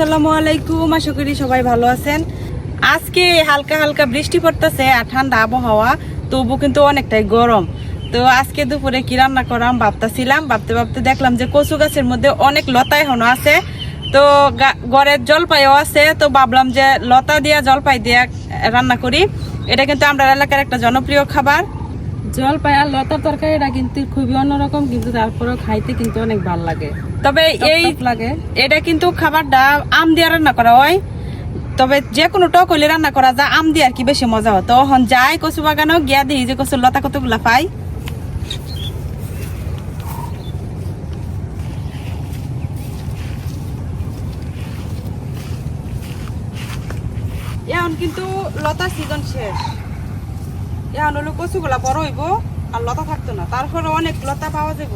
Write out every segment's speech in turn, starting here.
আসসালামু আলাইকুম, আশা করি সবাই ভালো আছেন। আজকে হালকা হালকা বৃষ্টি পড়তেছে আর ঠান্ডা আবহাওয়া তবু কিন্তু অনেকটাই গরম। তো আজকে দুপুরে কি রান্না করাম ভাবতেছিলাম, ভাবতে ভাবতে দেখলাম যে কচু গাছের মধ্যে অনেক লতা এখনও আছে। তো গা- ঘরের জলপাইও আছে, তো ভাবলাম যে লতা দিয়া জলপাই দিয়া রান্না করি। এটা কিন্তু আমরা এলাকার একটা জনপ্রিয় খাবার। জলপাই আর লতার তরকারিটা কিন্তু খুবই অন্যরকম কিন্তু তারপরেও খাইতে কিন্তু অনেক ভালো লাগে। তবে এই লাগে। এটা কিন্তু খাবারটা আম দিয়ে রান্না করা হয়। তবে যে কোনো টক হইলে রান্না করা যায় আম দিয়ে আর কি বেশি মজা হয়। তখন যাই কচু বাগানও গিয়া দিই যে কচুর লতা কতগুলা পাই। এখন কিন্তু লতা সিজন শেষ। এখন হলো কচুগুলা বড় হইব আর লতা থাকতো না। তারপরে অনেক লতা পাওয়া যাব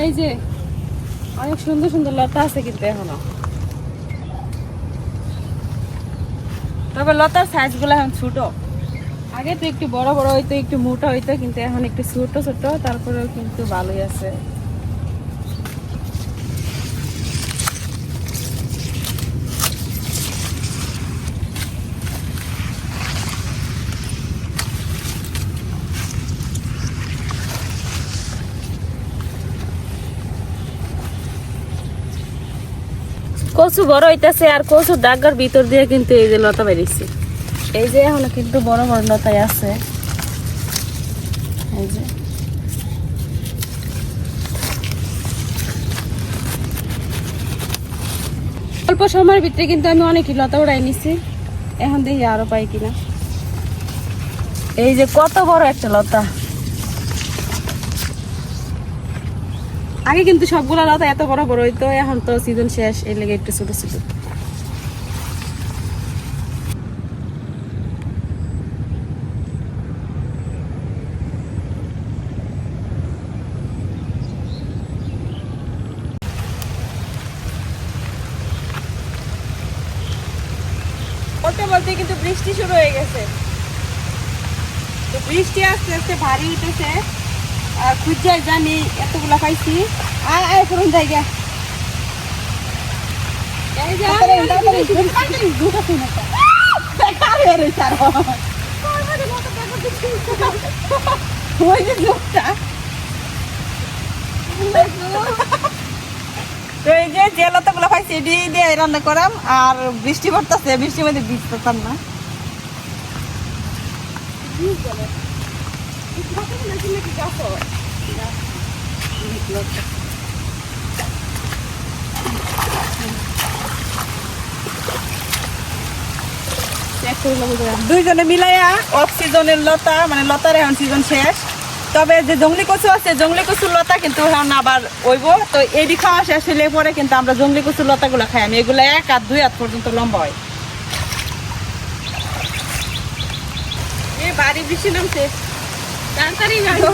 এই যে, অনেক সুন্দর সুন্দর লতা আছে কিন্তু এখনও। তবে লতার সাইজগুলো এখন ছোট। আগে তো একটু বড় বড় হইতো, একটু মোটা হইতো, কিন্তু এখন একটু ছোট ছোট, তারপরেও কিন্তু ভালোই আছে। কচু বড় হইতাছে আর কচু দাগার ভিতর দিয়ে কিন্তু এই যে লতা বেরিয়েছে। এই যে এখনও কিন্তু বড় বড় লতাই আছে। এই যে। অল্প সময়ের ভিতরে কিন্তু আমি অনেকই লতা উড়াই নিছি। এখন দেখি আরও পাই কিনা। এই যে কত বড় একটা লতা। আগে কিন্তু সবগুলা লতা এত বড় বড় হইতো, এখন তো সিজন শেষ, এর লেগে একটু ছোট ছোট। বলতে বলতে কিন্তু বৃষ্টি শুরু হয়ে গেছে। তো বৃষ্টি আস্তে আস্তে ভারী আর খুঁজাই জানি এতগুলা পাইছি। আয় আয় করুন জায়গা এই যে যে লতাগুলো পাইছি এটি দিয়ে রান্না করাম। আর বৃষ্টি পড়তেছে বৃষ্টির মধ্যে বীজ পেতাম না এক করে লবো দিলাম। দুইজনে মিলাইয়া অফ সিজনের লতা মানে লতার এখন সিজন শেষ। তবে যে জঙ্গলি কচু আছে জঙ্গলি কচুর লতা কিন্তু এখন আবার ওইব। তো এডি খাওয়া শেষ হলে পরে কিন্তু আমরা জঙ্গলি কচুর লতাগুলো খাই। আমি এগুলো এক আর দুই হাত পর্যন্ত লম্বা হয়। এই বাড়ি বৃষ্টি নামছে। તાંતરી ગાડો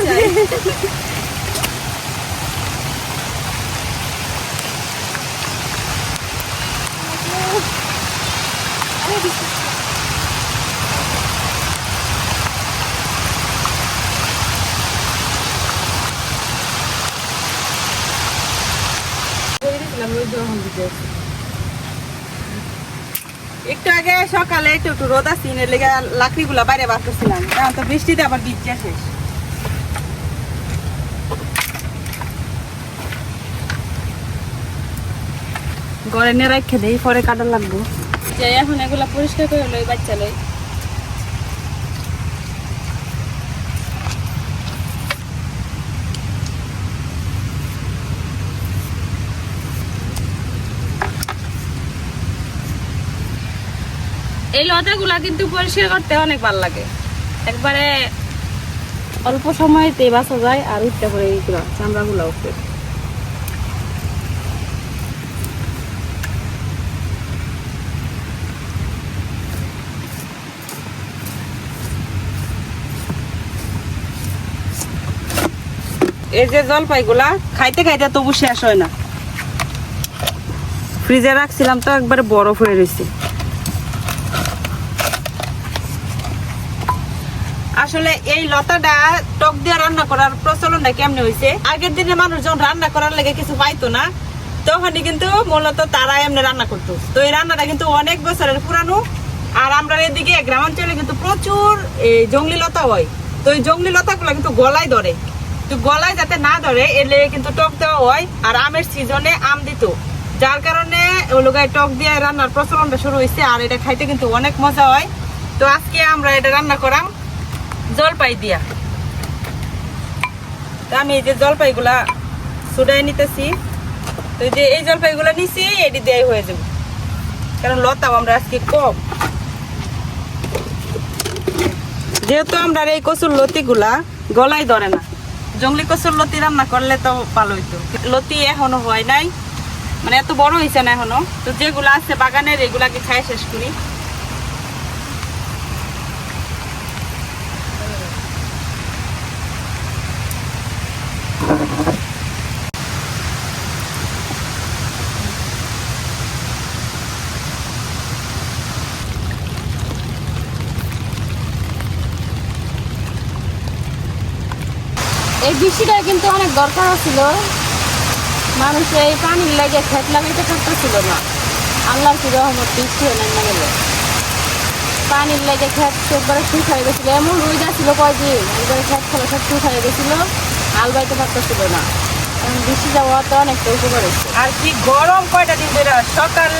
Lalu jauh gitu. একটু আগে সকালে একটু একটু রোদ আসছি এর লেগে লাকড়িগুলো বাইরে বার করছিলাম এখন তো বৃষ্টিতে আবার বীজটা শেষ। ঘরে নিয়ে রাখে দেই, পরে কাটা লাগবো। যে এখন এগুলা পরিষ্কার করে লই, বাচ্চা লই। এই লতাগুলা কিন্তু পরিষ্কার করতে অনেক ভালো লাগে। একবারে অল্প সময়তে বাঁচা যায় আর উঠতে করে এইগুলা উঠবে এই যে জলপাইগুলা, খাইতে খাইতে তবু শেষ হয় না। ফ্রিজে রাখছিলাম তো একবারে বরফ হয়ে রয়েছে আসলে এই লতাটা টক দিয়ে রান্না করার প্রচলনটা কেমনে হয়েছে আগের দিনে মানুষ যখন রান্না করার লেগে কিছু পাইতো না, তখনই কিন্তু মূলত তারা এমনি রান্না করতো। তো এই রান্নাটা কিন্তু অনেক বছরের পুরানো, আর আমরা এদিকে গ্রামাঞ্চলে কিন্তু প্রচুর এই জঙ্গলি লতা হয়। তো এই জঙ্গলি লতাগুলো কিন্তু গলায় ধরে। তো গলায় যাতে না ধরে, এর লেগে কিন্তু টক দেওয়া হয়, আর আমের সিজনে আম দিত। যার কারণে ওগুলো টক দিয়ে রান্নার প্রচলনটা শুরু হয়েছে আর এটা খাইতে কিন্তু অনেক মজা হয়। তো আজকে আমরা এটা রান্না করাম। জলপাই দিয়া। আমি এই যে জলপাইগুলা সুডাই নিতেছি। তো যে এই জলপাইগুলা নিছি, এটি দেয়াই হয়ে যাবে। কারণ লতাও আমরা আজকে কম। যেহেতু আমরা এই কচুর লতিগুলা গলায় ধরে না, জঙ্গলি কচুর লতি রান্না করলে তো ভালো হইতো। লতি এখনও হয় নাই মানে এত বড় হয়েছে না এখনও। তো যেগুলো আছে বাগানের, এগুলাকে খাই শেষ করি। বৃষ্টিটা কিন্তু অনেক দরকার ছিল মানুষ এই পানির লাগে খেত লাগাইতে পারতেছিল না। আল্লাহর কি রহমত, বৃষ্টি হয়ে না গেলে। পানির লাগে খেত একবারে শুকাই গেছিল। এমন রোদ ছিল কয়দিন, একবারে খেত ফলে সব শুকাই গেছিল আল বাইতে পারতেছিল না। বৃষ্টি যাওয়াতে অনেকটা উপকার আর কি গরম কয়টা দিন ধরে, সকাল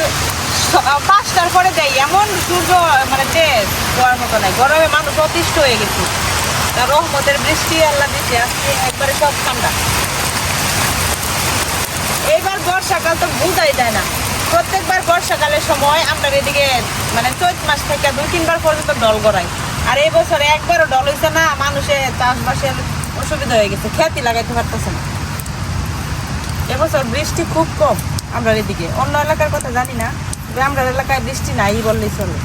পাঁচটার পরে দেয় এমন সূর্য মানে তেজ হওয়ার মতো নাই। গরমে মানুষ অতিষ্ঠ হয়ে গেছে। রহমতের বৃষ্টি আল্লাহ দিচ্ছে আজকে একবারে সব ঠান্ডা। এইবার বর্ষাকাল তো বোঝাই যায় না। প্রত্যেকবার বর্ষাকালের সময় আমরা এদিকে মানে চৈত মাস থেকে দুই, তিনবার পর্যন্ত ডল গড়াই। আর এই বছরে একবারও ডল হয়েছে না, মানুষের চাষবাসের অসুবিধা হয়ে গেছে খ্যাতি লাগাইতে পারতেছে না। এবছর বৃষ্টি খুব কম আমরা এদিকে। অন্য এলাকার কথা জানি না আমরা এলাকায় বৃষ্টি নাই বললেই চলে।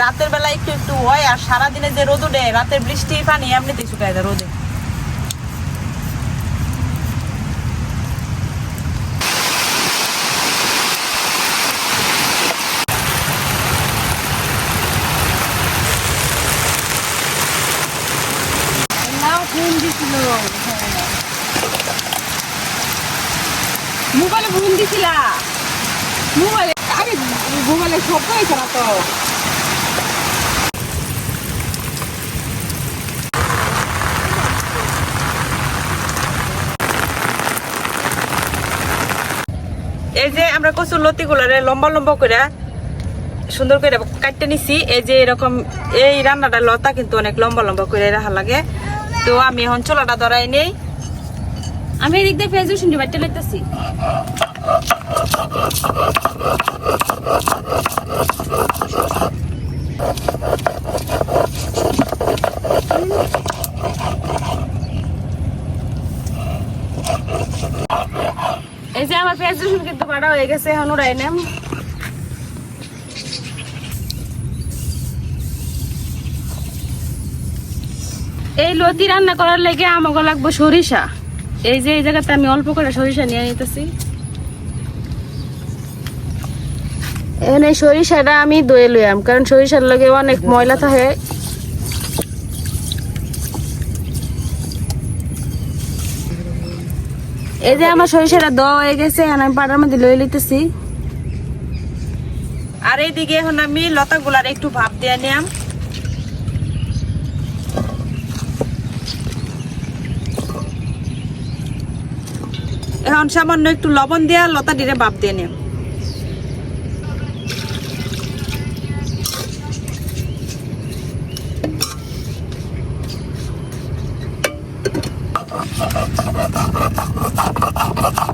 রাতের বেলা একটু একটু হয় আর সারাদিনে যে রোদ উঠে রাতের বৃষ্টি, পানি, এমনিতেই শুকায় যায় রোদে। মোবাইলে ফোন দিছিলা? মোবাইলে আরে মোবাইলে শব্দ হয়েছে না তো এই যে আমরা কচুর লতি গুলারে লম্বা লম্বা করে সুন্দর করে কাটতে নিছি। এই যে এরকম এই রান্নাটা লতা কিন্তু অনেক লম্বা লম্বা করে রাখা লাগে। তো আমি এখন চোলাটা ধরাই নেই। আমি এদিক দিয়ে পেঁয়াজ রসুন বাড়তে লাগতেছি এই যে আমার পেঁয়াজ রসুন কিন্তু হয়ে গেছে, এখন উড়াই নেম। এই লতি রান্না করার লেগে আমাকে লাগবো সরিষা। এই যে এই জায়গাতে আমি অল্প করে সরিষা নিয়ে নিতেছি এখানে সরিষাটা আমি দয়ে লইয়াম, কারণ সরিষার লগে অনেক ময়লা থাকে। এই যে আমার সরিষাটা দেওয়া হয়ে গেছে, এখন আমি পাটার মধ্যে লয়ে লিতেছি আর এইদিকে এখন আমি লতাগুলার একটু ভাপ দিয়ে নিলাম। এখন সামান্য একটু লবণ দিয়ে লতা দিয়ে ভাপ দিয়ে নিলাম।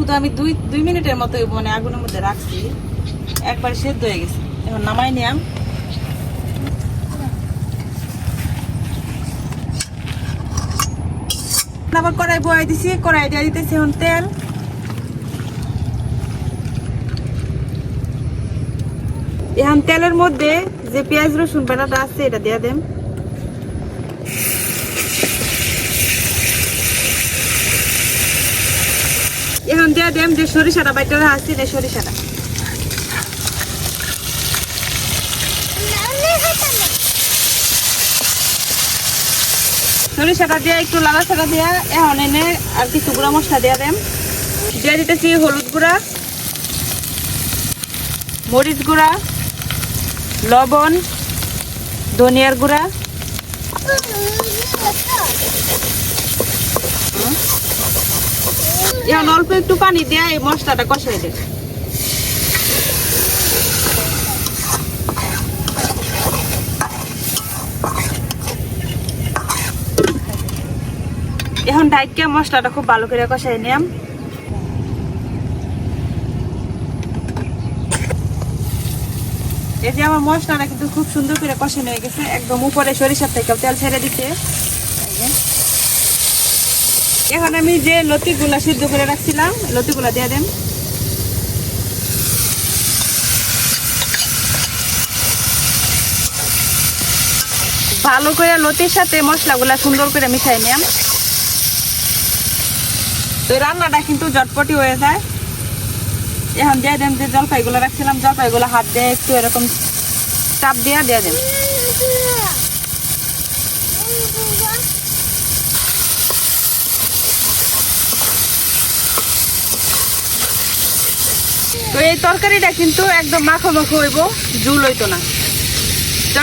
শুধু আমি দুই দুই মিনিটের মতো মানে আগুনের মধ্যে রাখছি। একবার সেদ্ধ হয়ে গেছে। এখন নামাই নিলাম। আবার কড়াই বয়াই দিছি, কড়াই দিয়ে দিতেছি এখন তেল। এখন তেলের মধ্যে যে পেঁয়াজ রসুন বাটাটা আছে, এটা দিয়ে দেন দেন যে সরিষাটা বাইটা আছে যে সরিষাটা। সরিষাটা দিয়ে একটু লাড়াচাড়া দিয়ে, এখন এনে আর কিছু গুঁড়া মশলা দিয়ে দেন দিয়ে দিতেছি হলুদ গুঁড়া, মরিচ গুঁড়া, লবণ, ধনিয়ার গুঁড়া। এখন অল্প একটু পানি দিয়ে এই মশলাটা কষাই দেন এখন ডাইকে মশলাটা খুব ভালো করে কষাই নিলাম। এই যে আমার মশলাটা কিন্তু খুব সুন্দর করে কষানো হয়ে গেছে, একদম উপরে সরিষার থেকে তেল ছেড়ে দিতে। এখন আমি যে লতিগুলা সিদ্ধ করে রাখছিলাম, লতিগুলা দিয়ে দেন। ভালো করে লতির সাথে মশলাগুলা সুন্দর করে মিশাই নিলাম তো রান্নাটা কিন্তু জটপটি হয়ে যায়। এখন দিয়ে দেন যে জলপাইগুলো রাখছিলাম, জলপাইগুলো হাত দিয়ে একটু এরকম চাপ দিয়ে দিয়ে দেন। তো এই তরকারিটা কিন্তু একদম মাখো মাখো হইব জুল হইতো না।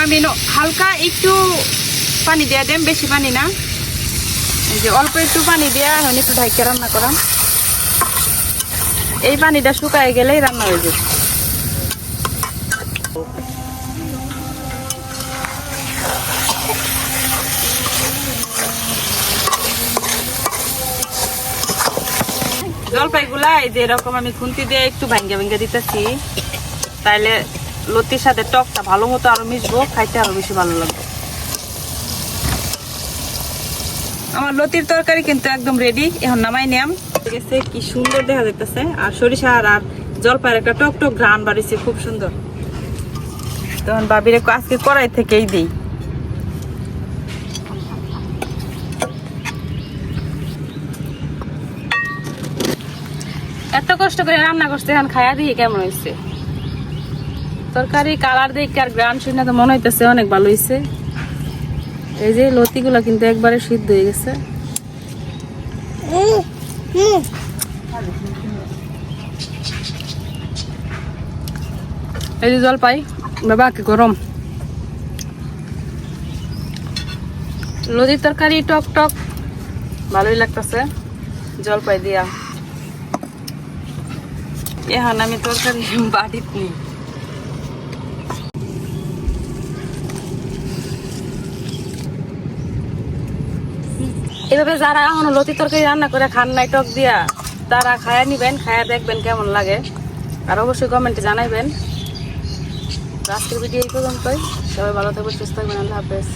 আমি হালকা একটু পানি দেওয়া দেন, বেশি পানি না। এই যে অল্প একটু পানি দেওয়া এখন একটু ঢাকিয়ে রান্না করাম। এই পানিটা শুকায় গেলেই রান্না হয়ে যাবে জলপাইগুলা, এই যে এরকম আমি খুন্তি দিয়ে একটু ভাঙ্গে ভাঙ্গে দিতেছি। তাইলে লতির সাথে টকটা ভালো মতো আরও মিশবো, খাইতে আরও বেশি ভালো লাগবে। আমার লতির তরকারি কিন্তু একদম রেডি এখন নামাই নিয়াম। ঠিক কি সুন্দর দেখা যাইতেছে। আর সরিষা আর আর জলপাইয়ের একটা টক টক ঘ্রাণ বাড়িছে, খুব সুন্দর। তখন বাবিরে আজকে কড়াই থেকেই দিই। কষ্ট করে রান্না করছে, এখন খায়া দিই কেমন হয়েছে তরকারি কালার দেখে আর গ্রান শুনে তো মনে হইতেছে অনেক ভালো হয়েছে এই যে লতিগুলো কিন্তু একবারে সিদ্ধ হয়ে গেছে। এই যে জল পাই বাবা কি গরম। লতির তরকারি টক টক, ভালোই লাগতেছে জলপাই দিয়া। এখন আমি তরকারি বাড়িত নেই। এভাবে যারা এখনও লতি তরকারি রান্না করে খান নাই টক দিয়া, তারা খায়া নিবেন, খায়া দেখবেন কেমন লাগে। আর অবশ্যই কমেন্টে জানাইবেন। আজকের ভিডিও এই পর্যন্তই। সবাই ভালো থাকবেন, সুস্থ থাকবেন, আল্লাহ হাফেজ।